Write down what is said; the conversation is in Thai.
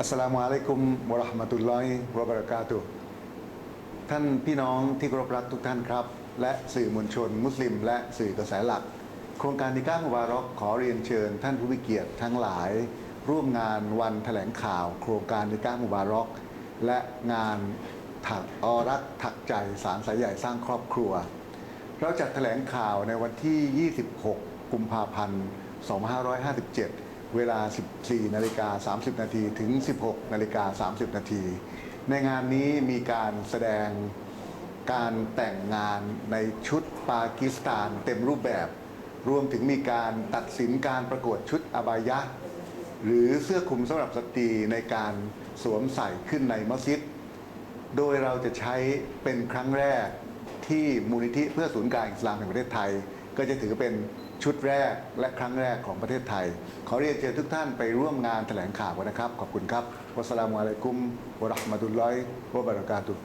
อัสลามุอะลัยกุมวะราะห์มะตุลลอฮิวะบะเราะกาตุท่านพี่น้องที่เคารพรักทุกท่านครับ และสื่อมวลชน มุสลิม และสื่อกระแสหลัก โครงการนิก้ามุบารอกขอเรียนเชิญ ท่านผู้มีเกียรติทั้งหลาย ร่วมงานวันแถลงข่าว โครงการนิก้ามุบารอกและงานถักออรักถักใจสารสายใหญ่สร้างครอบครัว เราจัดแถลงข่าวในวันที่ 26 กุมภาพันธ์ 2557 เวลา 14 นาฬิกา 30 นาทีถึง 16 นาฬิกา 30 นาที ในงานนี้มีการแสดงการแต่งงานในชุดปากีสถานเต็มรูปแบบ รวมถึงมีการตัดสินการประกวดชุดอบายะ หรือเสื้อคลุมสำหรับสตรีในการสวมใส่ขึ้นในมัสยิด โดยเราจะใช้เป็นครั้งแรกที่มูลนิธิเพื่อศูนย์กลางอิสลามแห่งประเทศไทย ก็จะถือเป็น ชุดแรกและครั้งแรกของประเทศไทย ขอเรียนเชิญทุกท่านไปร่วมงานแถลงข่าวกันนะครับ ขอบคุณครับวัสสลามุอะลัยกุมวะราะห์มะตุลลอฮิวะบะเราะกาตุฮ์